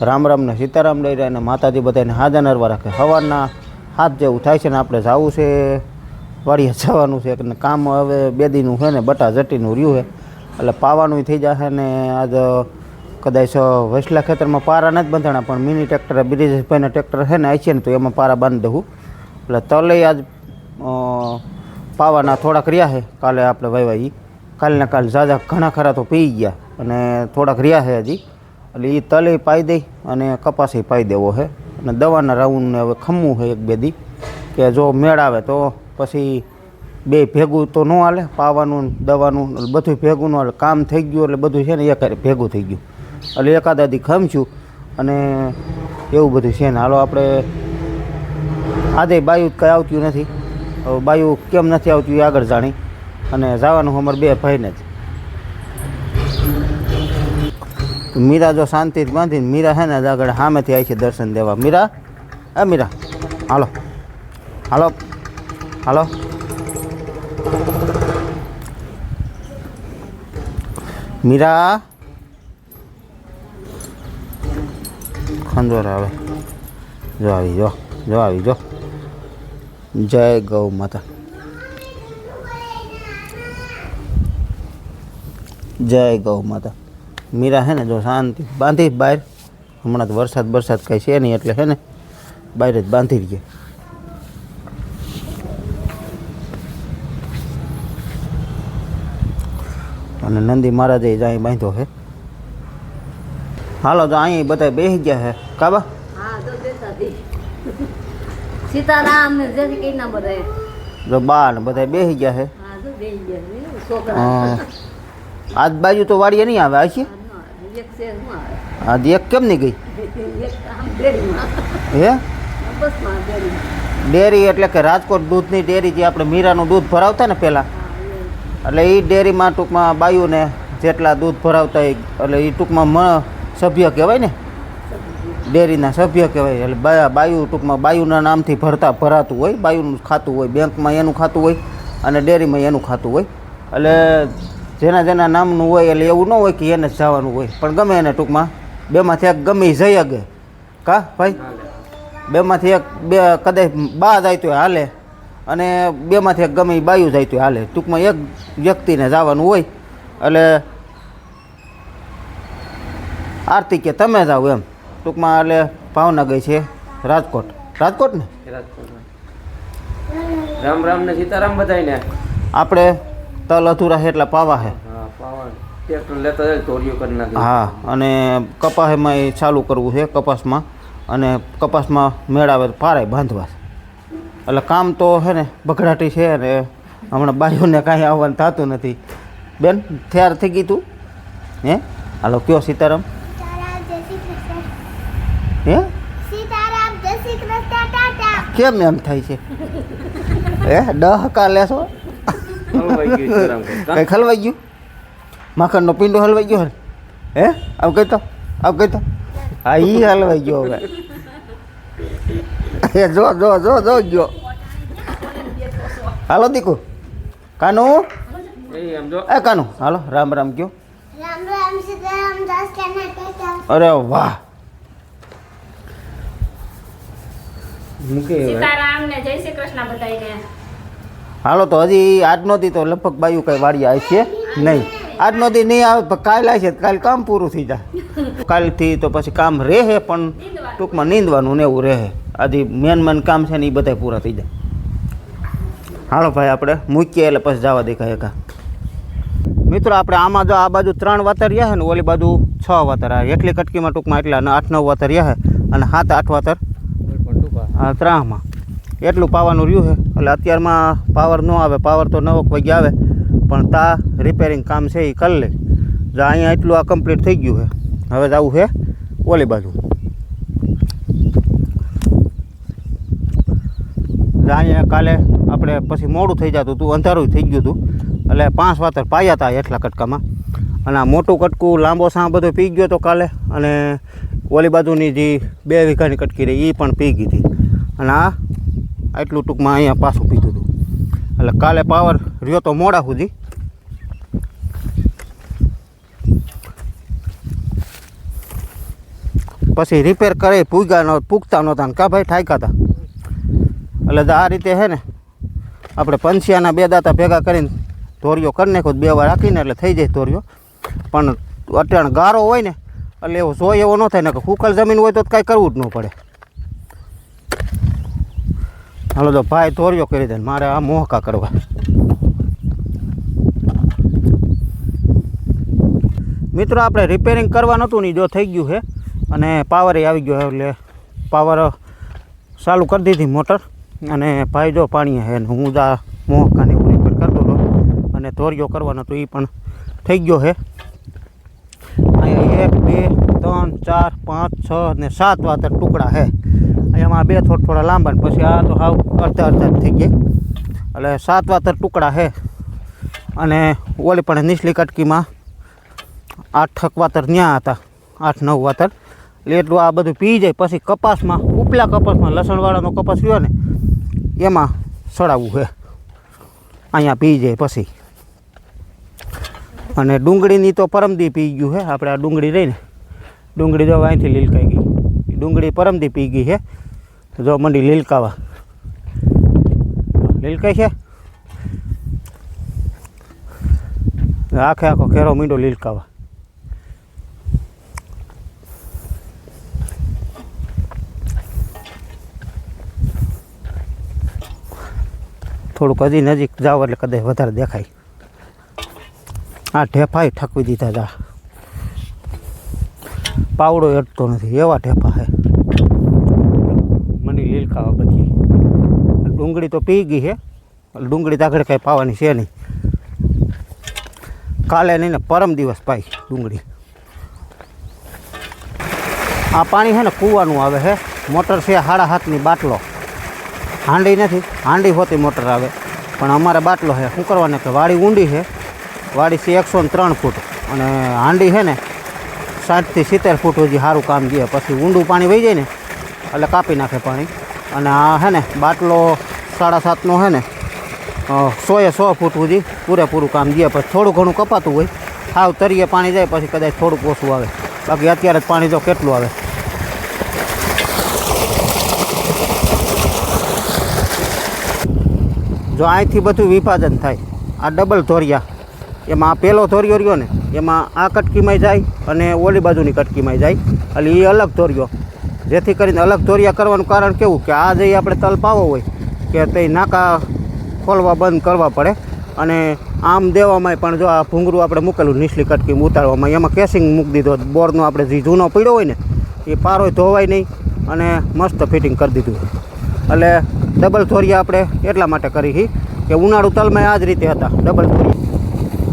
રામ રામ ને સીતારામ લઈ રહ્યા અને માતાજી બધાને હાજર નરવા રાખે. સવારના હાથ જેવું થાય છે ને આપણે જવું છે, વાડીએ જવાનું છે. અને કામ હવે બે દીનું છે ને, બટા જટીનું રહ્યું છે. એટલે પાવાનું થઈ જશે ને આજ કદાચ વસલા ખેતરમાં પારા નથી બંધાણા, પણ મિની ટ્રેક્ટર, બ્રિજેશભાઈના ટ્રેક્ટર છે ને આવી છે ને, તો એમાં પારા બાંધી દઉં. એટલે તલે આજ પાવાના થોડાક રહ્યા છે. કાલે આપણે વાવ્યા ઈ. કાલના કાલ ઝાઝા ઘણા ખરા તો પી ગયા અને થોડાક રહ્યા છે હજી. એટલે એ તલે પાઈ દઈ અને કપાસી પાઈ દેવો છે અને દવાના રાઉન્ડને હવે ખમવું છે એક બે દી. કે જો મેળ આવે તો પછી બે ભેગું તો ન હાલે, પાવાનું, દવાનું બધું ભેગું ન હાલે. કામ થઈ ગયું એટલે બધું છે ને એક ભેગું થઈ ગયું. એટલે એકાદ આદી ખમશું અને એવું બધું છે ને. હાલો આપણે આજે બાયું કંઈ આવતું નથી. બાયું કેમ નથી આવતું એ આગળ જાણી. અને જવાનું અમારે બે ભાઈને જ. મીરા જો શાંતિથી બાંધીને મીરા છે ને જ આગળ સામેથી આવી છે દર્શન દેવા મીરા એ મીરા હાલો હાલો હાલો મીરા ખંજોર આવે જો આવી જો જો આવી જો જય ગૌ માતા જય ગૌ માતા મીરા હે ને જો શાંતિ બાંધી બહાર. હમણાં તો વરસાદ વરસાદ કાંઈ છે નહીં એટલે હે ને બહાર જ બાંધી રહીએ. અને નંદી મહારાજે જ અહીં બાંધ્યો છે હાલો તો અહીં બધા બેસી ગયા છે કાબા હા તો દેતા દે. સીતારામ ને જય કઈ ના બધા જો બા ને બધા બેસી ગયા છે હા તો બે ગયા ને છોકરા. અ, આજ બાજુ તો વાડીએ નહીં આવે છે હા, એક કેમ નહીં ગઈ? હે? ડેરી. એટલે કે રાજકોટ દૂધની ડેરી જે આપણે મીરાનું દૂધ ભરાવતા ને પહેલાં એટલે એ ડેરીમાં ટૂંકમાં બાયુને જેટલા દૂધ ભરાવતા હોય એટલે એ ટૂંકમાં મ સભ્ય કહેવાય ને? ડેરીના સભ્ય કહેવાય. એટલે બાયુ ટૂંકમાં બાયુના નામથી ભરતા ભરાતું હોય બાયુનું ખાતું હોય બેંકમાં એનું ખાતું હોય અને ડેરીમાં એનું ખાતું હોય. એટલે જેના જેના નામનું હોય એટલે એવું ન હોય કે એને જ જવાનું હોય. પણ ગમે એને ટૂંકમાં. બેમાંથી એક ગમે જઈ અગે કા ભાઈ? બેમાંથી એક બે કદાચ બા જાય તો હાલે. અને બેમાંથી એક ગમે બાયું જાય તો હાલે. ટૂંકમાં એક વ્યક્તિને જવાનું હોય. એટલે આરતી કે તમે જાઓ એમ. ટૂંકમાં એટલે ભાવનગર છે રાજકોટ. રાજકોટ ને રાજકોટમાં. રામ રામ ને સીતારામ બધાને આપણે તલ અધૂરા છે એટલે પાવા છે. હા પાવન ટ્રેક્ટર લેતા જાય તોરિયો કરી નાખે. હા અને કપાસમાં એ ચાલુ કરવું છે કપાસમાં. અને કપાસમાં મેળાવે તો પારે બાંધવા છે. એટલે કામ તો છે ને બગડાટી છે ને હમણાં બાયોને કાંઈ આવવાનું થતું નથી. બેન તૈયાર થઈ ગઈ તું? હે? હાલો કયો સીતારામ? હે? કેમ એમ થાય છે? હે ડહકા લેશો હલવાઈ ગયું સીતારામ કે. કઈ ખલવાઈ ગયું? માખણનો પીંડો હલવાઈ ગયો હે? હે? કહેતો કઈ કહેતો? આવ કઈ તો હા ઈ હલવાઈ ગયો હવે. એ જો જો જો જો ગયો. હાલો દીકુ. કાનુ? એ એમ જો. એ કાનુ. હાલો રામ રામ કયો. અરે વાહ. મૂકે સીતારામ ને જય શ્રી કૃષ્ણ બધાયને. હાલો તો હજી આજનો દી તો લગભગ બાયું કઈ આવી છે નહીં. આજનો દી નહીં આવે કાલ આવશે છે. કાલ કામ પૂરું થઈ જાય. કાલથી તો પછી કામ રહે પણ ટૂંકમાં નીંદવાનું ને એવું રહે. આજે મેન મેન કામ છે ને એ બધા પૂરા થઈ જાય. હાલો ભાઈ આપણે મૂકીએ એટલે પછી જવા દેખાય એકા. મિત્રો આપણે આમાં જો આ બાજુ ત્રણ વાતર રહ્યા ને ઓલી બાજુ છ વાતર આવે એટલી કટકીમાં ટૂંકમાં એટલા આઠ નવ વાતર રહ્યા અને સાત આઠ વાતર ત્રાહમાં એટલું પાવાનું રહ્યું છે. એટલે અત્યારમાં પાવર ન આવે પાવર તો નવો વાગે આવે, પણ તા રિપેરિંગ કામ છે એ કરી લે. જો અહીંયા એટલું આ કમ્પ્લીટ થઈ ગયું છે. હવે જવું છે ઓલી બાજુ. અહીંયા કાલે આપણે પછી મોડું થઈ જતું હતું, અંધારું થઈ ગયું હતું. એટલે પાંચ વાતર પાયા હતા એટલા કટકામાં. અને આ મોટું કટકું લાંબો સાં બધો પી ગયો હતો કાલે. અને ઓલી બાજુની જે બે વીઘાની કટકી રહી એ પણ પી ગઈ હતી. અને આ આટલું ટૂંકમાં અહીંયા પાછું પીધું હતું એટલે કાલે પાવર રહ્યો તો મોડા સુધી. પછી રિપેર કરે પૂગ્યા ન પૂગતા નહોતા ને કા ભાઈ ઠાક્યા હતા? એટલે આ રીતે છે ને, આપણે પંછિયાના બે દાંતા ભેગા કરીને ધોરિયો કરી નાખો બે વાર રાખીને એટલે થઈ જાય ધોરિયો પણ અત્યારે ગારો હોય ને, એટલે એવો જોઈ એવો ન થાય ને કે ફૂકલ જમીન હોય તો કાંઈ કરવું જ ન પડે. હાલો તો ભાઈ તોર્યો કરી દે મારે આ મોહકા કરવા. મિત્રો, આપણે રિપેરિંગ કરવા નહોતું ને જો થઈ ગયું છે. અને પાવરે આવી ગયો એટલે પાવર ચાલુ કરી દીધી મોટર અને ભાઈ જો પાણી છે ને હું આ મોહકાને રિપેર કરતો હતો. અને તોરિયો કરવાનો હતો એ પણ થઈ ગયો છે. અહીંયા એક, બે, ત્રણ, ચાર, પાંચ, છ ને સાત વાતર ટુકડા છે. અહીંયામાં બે થોડા થોડા લાંબા પછી આ તો હાવ અડધા અડધા થઈ ગયા. એટલે સાત વાતર ટુકડા છે અને ઓલી પણ નીચલી કટકીમાં આઠ વાતર ત્યાં હતા. આઠ નવ વાતર એટલે આ બધું પી જાય. પછી કપાસમાં, ઉપલા કપાસમાં લસણવાળાનો કપાસ રહ્યો ને, એમાં સડાવવું છે અહીંયા પી જાય પછી. અને ડુંગળીની તો પરમદી પી ગયું છે આપણે આ ડુંગળી રહીને. ડુંગળી જો અહીંથી લીલકાઈ ગઈ. ડુંગળી પરમદી પી ગઈ છે તો જો મંડી લીલકાવા. લીલકાઈ છે? આખે આખો ઘેરો મીંડો લીલકાવા. થોડુંક હજી નજીક જાઓ એટલે કદાચ વધારે દેખાય. આ ઢેફાય ઠકવી દીધા હતા પાવડો અટતો નથી, એવા ઢેફા છે. મંડી પછી. ડુંગળી તો પી ગઈ છે ડુંગળી આગળ કાંઈ પાવાની છે નહીં. કાલે નહીં ને પરમ દિવસ પાઈ ડુંગળી. આ પાણી છે ને કૂવાનું આવે છે મોટર છે સાડા હાથની બાટલો. હાંડી નથી. હાંડી હોતી મોટર આવે. પણ અમારે બાટલો છે શું કરવાને કે વાડી ઊંડી છે વાડી છે એકસો ને ત્રણ ફૂટ. અને હાંડી છે ને સાઠથી સિત્તેર ફૂટ સુધી સારું કામ ગયે પછી ઊંડું પાણી વહી જાય ને એટલે કાપી નાખે પાણી. અને આ હે ને, બાટલો સાડા સાતનો છે ને સોએ સો ફૂટ સુધી પૂરેપૂરું કામ દે, પછી થોડું ઘણું કપાતું હોય સાવ તરીએ પાણી જાય, પછી કદાચ થોડુંક ઓછું આવે. બાકી અત્યારે જ પાણી તો કેટલું આવે. જો અહીંથી બધું વિભાજન થાય, આ ડબલ ધોરિયા, એમાં આ પહેલો ધોરિયો રહ્યો ને, એમાં આ કટકીમાં જાય અને ઓલી બાજુની કટકીમાં જાય, એટલે એ અલગ ધોરિયો. જેથી કરીને અલગ ધોરિયા કરવાનું કારણ કેવું કે આ જે આપણે તલ પાવો હોય કે તે નાકા ખોલવા બંધ કરવા પડે અને આમ દેવામાં પણ જો આ ભૂંગરું આપણે મૂકેલું નીચલી કટકી ઉતારવામાં, એમાં કેસિંગ મૂકી દીધો, બોરનો આપણે જે જૂનો પડ્યો હોય ને, એ પારોય ધોવાય નહીં અને મસ્ત ફિટિંગ કરી દીધું. એટલે ડબલ ધોરિયા આપણે એટલા માટે કરી છે કે ઉનાળુ તલમાં આ જ રીતે હતા ડબલ ધોરિયા.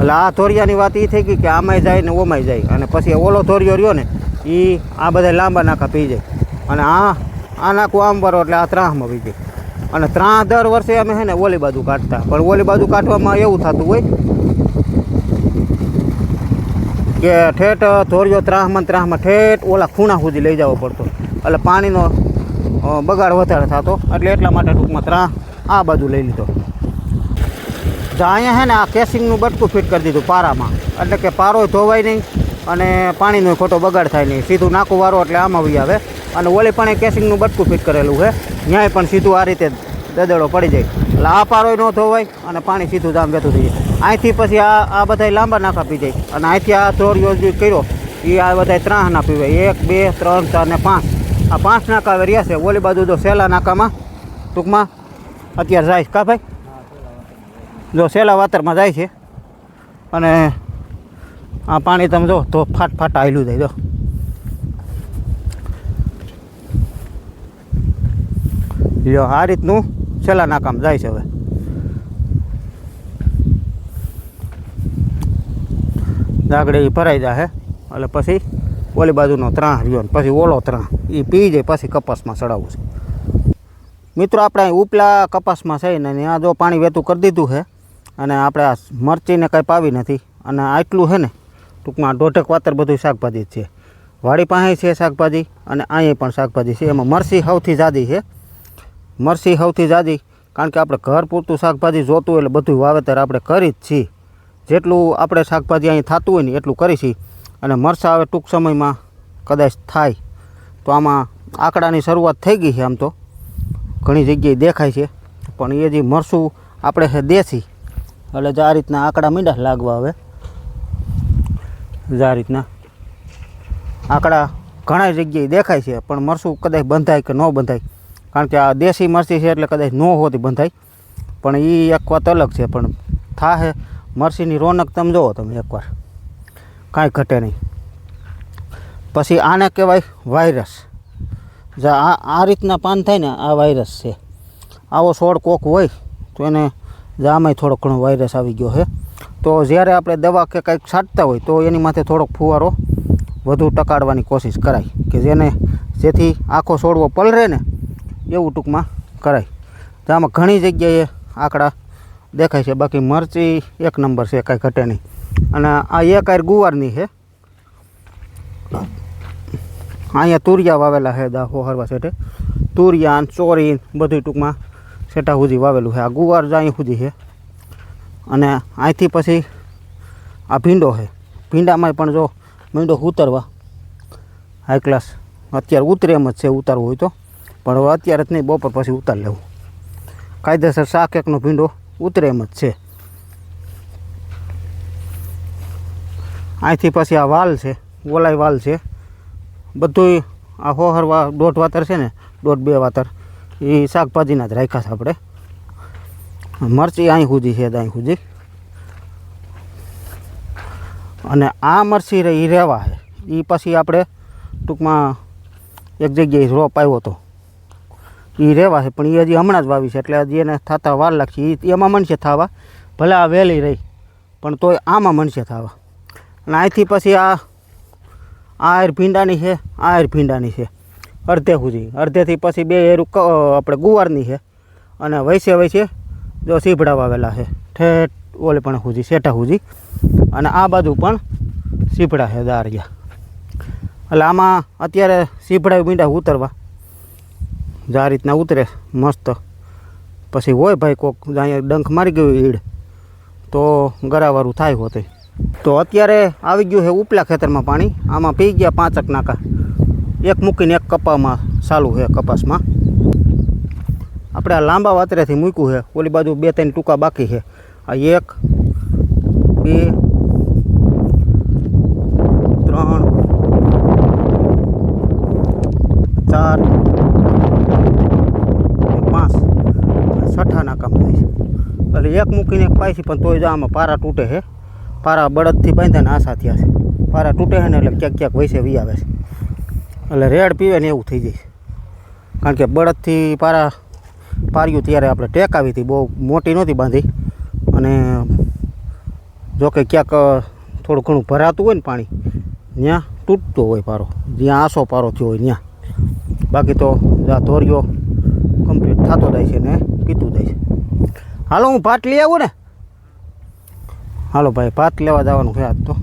એટલે આ ધોરિયાની વાત એ થઈ ગઈ કે આમાંય જાય ને ઓમાંય જાય. અને પછી ઓલો ધોરિયો રહ્યો ને એ આ બધા લાંબા નાકા પી જાય. અને આ આ નાખું આમ ભરો એટલે આ ત્રાહમાં જાય અને ત્રાહ દર વર્ષે અમે છે ને ઓલી બાજુ કાઢતા. પણ ઓલી બાજુ કાઢવામાં એવું થતું હોય કે ઠેઠ ધોરિયો ત્રાહમાં ત્રાહમાં ઠેઠ ઓલા ખૂણા સુધી લઈ જવો પડતો. એટલે પાણીનો બગાડ વધારે થતો. એટલે એટલા માટે ટૂંકમાં ત્રાહ આ બાજુ લઈ લીધો. તો અહીંયા છે ને આ કેસિંગનું બટકું ફિટ કરી દીધું પારામાં. એટલે કે પારો ધોવાય નહીં. અને પાણીનો ખોટો બગાડ થાય નહીં. સીધું નાકું વારો એટલે આમાં આવી આવે. અને ઓલી પણ એ કેસિંગનું બટકું ફિટ કરેલું છે. ત્યાંય પણ સીધું આ રીતે દદડો પડી જાય. એટલે આ પારોય ન ધોવાય અને પાણી સીધું જામ વહેતું થઈ જાય. અહીંથી પછી આ આ બધા લાંબા નાખા પી જાય. અને અહીંથી આ ધોરિયો યોજ કર્યો એ આ બધા ત્રણ ના પીવાય એક, બે, ત્રણ, ચાર ને પાંચ. આ પાંચ નાકા હવે રહ્યા છે. ઓલી બાજુ તો સેલા નાકામાં, ટૂંકમાં, અત્યારે જાય કા ભાઈ? જો સેલા વાતરમાં જાય છે. અને આ પાણી તમે જો, તો ફાટ ફાટ આવેલું જાય દો લ્યો, આ રીતનું છેલ્લા નાકામ જાય છે હવે. દાગડે ભરાઈ જાય એટલે પછી ઓલી બાજુનો ત્રાહ રહ્યો પછી ઓલો ત્રાહ એ પી જાય, પછી કપાસમાં ચડાવવું છે. મિત્રો, આપણે અહીં ઉપલા કપાસમાં છે ને આ જો પાણી વહેતું કરી દીધું છે, અને આપણે આ મરચીને કાંઈ પાવી નથી, અને આટલું છે ને ટૂંકમાં દોઢેક વાતર બધું શાકભાજી છે. વાડી પાસે છે શાકભાજી અને અહીંયા પણ શાકભાજી છે. એમાં મરસી સૌથી જાદી છે. મરસી સૌથી જાદી કારણ કે આપણે ઘર પૂરતું શાકભાજી જોતું એટલે બધું વાવેતર આપણે કરી જ છીએ. જેટલું આપણે શાકભાજી અહીં થતું હોય ને એટલું કરી છીએ. અને મરસા હવે ટૂંક સમયમાં કદાચ થાય. તો આમાં આંકડાની શરૂઆત થઈ ગઈ છે આમ તો. ઘણી જગ્યાએ દેખાય છે. પણ એ જે મરસું આપણે દેશી. એટલે જે આ રીતના આંકડા મીંડા લાગવા આવે જો આ રીતના. આંકડા ઘણા જગ્યાએ દેખાય છે, પણ મરસું કદાચ બંધાય કે ન બંધાય. કારણ કે આ દેશી મરસી છે એટલે કદાચ ન હોતી બંધાય. પણ એ એક વાત અલગ છે, પણ થાહે મરસીની રોનક તમે જુઓ તમે એકવાર. કાંઈ ઘટે નહીં. પછી આને કહેવાય વાયરસ. જે આ આ રીતના પાન થાય ને, આ વાયરસ છે. આવો છોડ કોક હોય, તો એને જામાંય થોડો ઘણો વાયરસ આવી ગયો છે. તો જ્યારે આપણે દવા કે કંઈક છાંટતા હોય તો એની માથે થોડોક ફુવારો વધુ ટકાડવાની કોશિશ કરાય કે જેને જેથી આખો છોડવો પલરે ને એવું ટૂંકમાં કરાય. આમાં ઘણી જગ્યાએ આંકડા દેખાય છે. બાકી મરચી એક નંબર છે, કાંઈ ઘટે નહીં. અને આ એક આર ગુવારની છે. અહીંયા તુરિયા વાવેલા છે દાખો હરવા સેઠે તુરિયા ચોરીન બધું ટૂંકમાં સેટા સુધી વાવેલું છે. આ ગુવાર જ અહીં સુધી છે. અને અહીંથી પછી આ ભીંડો છે. ભીંડામાં પણ જો ભીંડો ઉતરવા હાઈ ક્લાસ અત્યારે ઉતરે એમ જ છે, ઉતારવું હોય તો. પણ હવે અત્યારે જ નહીં, બપોર પછી ઉતાર લેવું. કાયદેસર શાક એકનો ભીંડો ઉતરે એમ જ છે. અહીંથી પછી આ વાલ છે, ઓલાય વાલ છે. બધુંય આ હોહરવા દોઢ વાતર છે ને, દોઢ બે વાતર. એ શાકભાજીના જ રાખ્યા છે આપણે. મરચી અહીં સુધી છે, અહીં સુધી. અને આ મરચી એ રહેવા છે. એ પછી આપણે ટૂંકમાં એક જગ્યાએ રોપ આવ્યો હતો. એ રહેવા છે, પણ એ હજી હમણાં જ વાવી છે, એટલે હજી એને થતા વાર લાગશે. એમાં મનશે થવા. ભલે આ વહેલી રહી, પણ તોય આમાં મનશે થવા. અને અહીંથી પછી આ આ એર ભીંડાની છે, આ એર ભીંડાની છે, અડધે સુધી. અડધેથી પછી બે એરું આપણે ગુવારની છે. અને વૈસે વૈસે જો સીપડા વાવેલા છે. ઠેઠ ઓલે પણ સુધી શેઠા સુધી અને આ બાજુ પણ સીપડા છે દારિયા. એટલે આમાં અત્યારે સીપડા મીંડા ઉતરવા. જો આ રીતના ઉતરે, મસ્ત. પછી હોય ભાઈ કોક અહીંયા ડંખ મારી ગયું ઈડ. તો ગરાવાળું થાય હોતે. તો અત્યારે આવી ગયું છે ઉપલા ખેતરમાં પાણી. આમાં પી ગયા પાંચક નાકા. એક મૂકીને એક કપામાં ચાલુ છે કપાસમાં. આપણે આ લાંબા વાતરેથી મૂક્યું છે. ઓલી બાજુ બે ત્રણ ટૂંકા બાકી છે. આ એક, બે, ત્રણ, ચાર પાંચ. છઠ્ઠા નાકામ થાય છે. એટલે એક મૂકીને એક પાય છે પણ તોય જો આમાં પારા તૂટે છે. પારા બળદથી બાંધ્યા ને આશા થયા છે. પારા તૂટે છે ને એટલે ક્યાંક ક્યાંક વૈસે વી આવે છે. એટલે રેડ પીવે ને એવું થઈ જાય છે. કારણ કે બળદથી પારા પાર્યું ત્યારે આપણે ટેકાવી હતી, બહુ મોટી નહોતી બાંધી. અને જો કે ક્યાંક થોડું ઘણું ભરાતું હોય ને પાણી ત્યાં તૂટતો હોય પારો. જ્યાં આસો પારો થયો હોય ત્યાં બાકી તો આ ધોરિયો કમ્પ્લીટ થતો જાય છે ને પીતું જાય છે. હાલો, હું ભાત લઈ આવું ને. હાલો ભાઈ, ભાત લેવા જવાનું છે આજ તો.